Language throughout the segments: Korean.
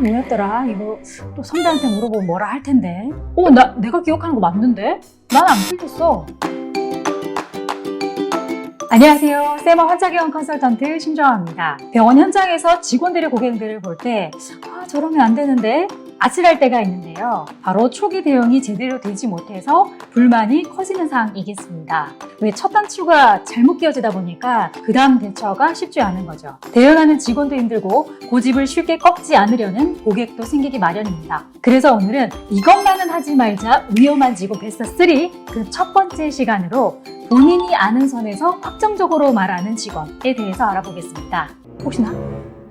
뭐였더라? 이거 또 선배한테 물어보면 뭐라 할 텐데. 어, 나 내가 기억하는 거 맞는데? 난 안 틀렸어. 안녕하세요. 세마 환자개원 컨설턴트 신정아입니다. 병원 현장에서 직원들의 고객들을 볼 때, 아, 저러면 안 되는데? 아찔할 때가 있는데요. 바로 초기 대응이 제대로 되지 못해서 불만이 커지는 상황이겠습니다. 왜 첫 단추가 잘못 끼워지다 보니까 그 다음 대처가 쉽지 않은 거죠. 대응하는 직원도 힘들고 고집을 쉽게 꺾지 않으려는 고객도 생기기 마련입니다. 그래서 오늘은 이것만은 하지 말자 위험한 직원 베스트 3 그 첫 번째 시간으로 본인이 아는 선에서 확정적으로 말하는 직원에 대해서 알아보겠습니다. 혹시나?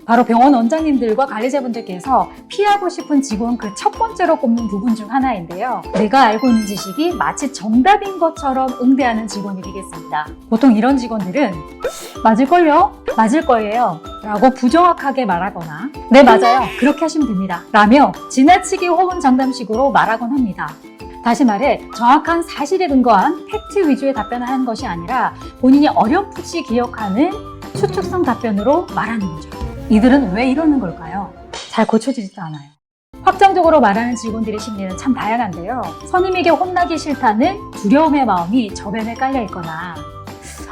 바로 병원 원장님들과 관리자분들께서 피하고 싶은 직원 그 첫 번째로 꼽는 부분 중 하나인데요. 내가 알고 있는 지식이 마치 정답인 것처럼 응대하는 직원이 되겠습니다. 보통 이런 직원들은 맞을걸요? 맞을 거예요. 라고 부정확하게 말하거나 네, 맞아요. 그렇게 하시면 됩니다. 라며 지나치게 호언장담식으로 말하곤 합니다. 다시 말해 정확한 사실에 근거한 팩트 위주의 답변을 하는 것이 아니라 본인이 어렴풋이 기억하는 추측성 답변으로 말하는 거죠. 이들은 왜 이러는 걸까요? 잘 고쳐지지도 않아요. 확정적으로 말하는 직원들의 심리는 참 다양한데요. 선임에게 혼나기 싫다는 두려움의 마음이 저변에 깔려 있거나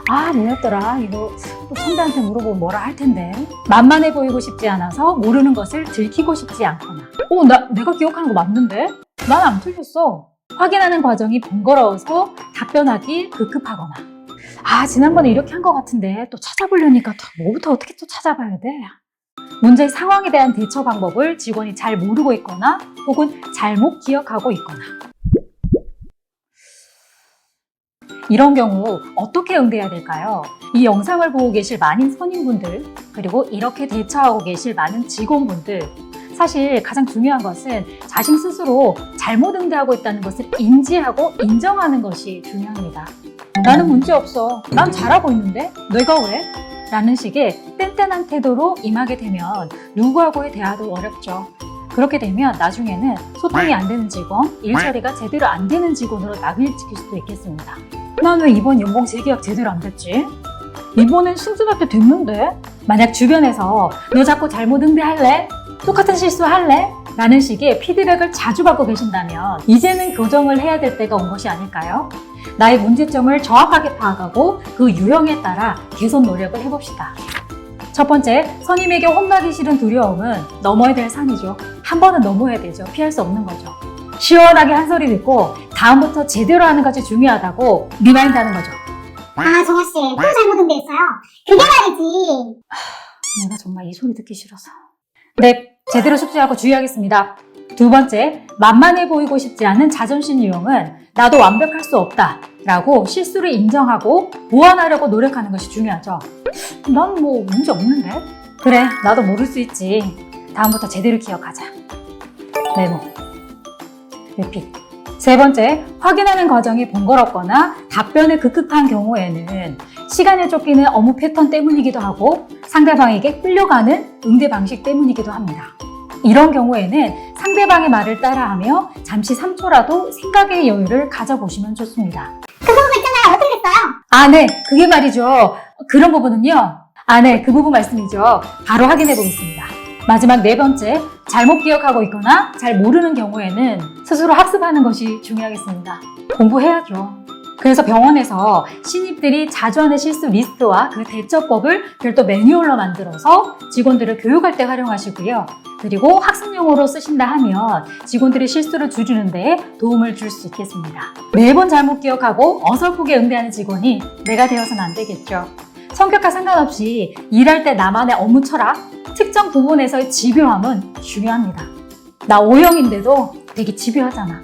아 뭐였더라. 이거 또 선배한테 물어보면 뭐라 할 텐데. 만만해 보이고 싶지 않아서 모르는 것을 들키고 싶지 않거나. 어 나 내가 기억하는 거 맞는데? 난 안 틀렸어. 확인하는 과정이 번거로워서 답변하기 급급하거나. 아 지난번에 이렇게 한 것 같은데 또 찾아보려니까 또 뭐부터 어떻게 또 찾아봐야 돼 문제의 상황에 대한 대처 방법을 직원이 잘 모르고 있거나 혹은 잘못 기억하고 있거나 이런 경우 어떻게 응대해야 될까요? 이 영상을 보고 계실 많은 선임분들 그리고 이렇게 대처하고 계실 많은 직원분들 사실 가장 중요한 것은 자신 스스로 잘못 응대하고 있다는 것을 인지하고 인정하는 것이 중요합니다. 나는 문제 없어. 난 잘하고 있는데? 내가 왜? 라는 식의 뗀뗀한 태도로 임하게 되면 누구하고의 대화도 어렵죠. 그렇게 되면 나중에는 소통이 안 되는 직원, 일처리가 제대로 안 되는 직원으로 낙을 찍힐 수도 있겠습니다. 난 왜 이번 연봉 재계약 제대로 안 됐지? 이번엔 승진할 때 됐는데? 만약 주변에서 너 자꾸 잘못 응대할래? 똑같은 실수할래? 라는 식의 피드백을 자주 받고 계신다면 이제는 교정을 해야 될 때가 온 것이 아닐까요? 나의 문제점을 정확하게 파악하고 그 유형에 따라 개선 노력을 해봅시다. 첫 번째, 선임에게 혼나기 싫은 두려움은 넘어야 될 산이죠. 한 번은 넘어야 되죠. 피할 수 없는 거죠. 시원하게 한 소리 듣고 다음부터 제대로 하는 것이 중요하다고 리마인드 하는 거죠. 아, 정아 씨, 또 잘못 응대했어요. 그게 말이지. 내가 정말 이 소리 듣기 싫어서. 네, 제대로 숙지하고 주의하겠습니다. 두 번째, 만만해 보이고 싶지 않은 자존심 유형은 나도 완벽할 수 없다. 라고 실수를 인정하고 보완하려고 노력하는 것이 중요하죠. 난 뭐 문제 없는데? 그래, 나도 모를 수 있지. 다음부터 제대로 기억하자. 메모. 리핏. 세 번째, 확인하는 과정이 번거롭거나 답변이 급급한 경우에는 시간에 쫓기는 업무 패턴 때문이기도 하고 상대방에게 끌려가는 응대 방식 때문이기도 합니다. 이런 경우에는 상대방의 말을 따라하며 잠시 3초라도 생각의 여유를 가져보시면 좋습니다. 그 부분 있잖아요. 어떻게 됐어요? 아, 네. 그게 말이죠. 그런 부분은요. 아, 네. 그 부분 말씀이죠. 바로 확인해 보겠습니다. 마지막 네 번째. 잘못 기억하고 있거나 잘 모르는 경우에는 스스로 학습하는 것이 중요하겠습니다. 공부해야죠. 그래서 병원에서 신입들이 자주 하는 실수 리스트와 그 대처법을 별도 매뉴얼로 만들어서 직원들을 교육할 때 활용하시고요. 그리고 학습용으로 쓰신다 하면 직원들의 실수를 줄이는 데 도움을 줄 수 있겠습니다. 매번 잘못 기억하고 어설프게 응대하는 직원이 내가 되어서는 안 되겠죠. 성격과 상관없이 일할 때 나만의 업무 철학, 특정 부분에서의 집요함은 중요합니다. 나 O형인데도 되게 집요하잖아.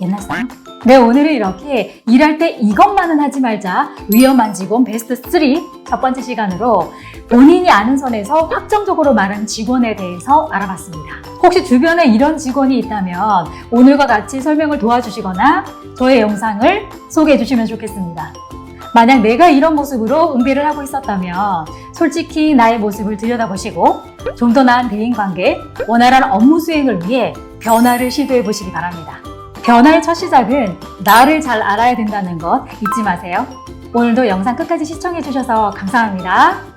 옛날 사람? 네, 오늘은 이렇게 일할 때 이것만은 하지 말자 위험한 직원 베스트 3 첫 번째 시간으로 본인이 아는 선에서 확정적으로 말하는 직원에 대해서 알아봤습니다. 혹시 주변에 이런 직원이 있다면 오늘과 같이 설명을 도와주시거나 저의 영상을 소개해 주시면 좋겠습니다. 만약 내가 이런 모습으로 응대를 하고 있었다면 솔직히 나의 모습을 들여다보시고 좀 더 나은 대인관계, 원활한 업무 수행을 위해 변화를 시도해 보시기 바랍니다. 변화의 첫 시작은 나를 잘 알아야 된다는 것 잊지 마세요. 오늘도 영상 끝까지 시청해 주셔서 감사합니다.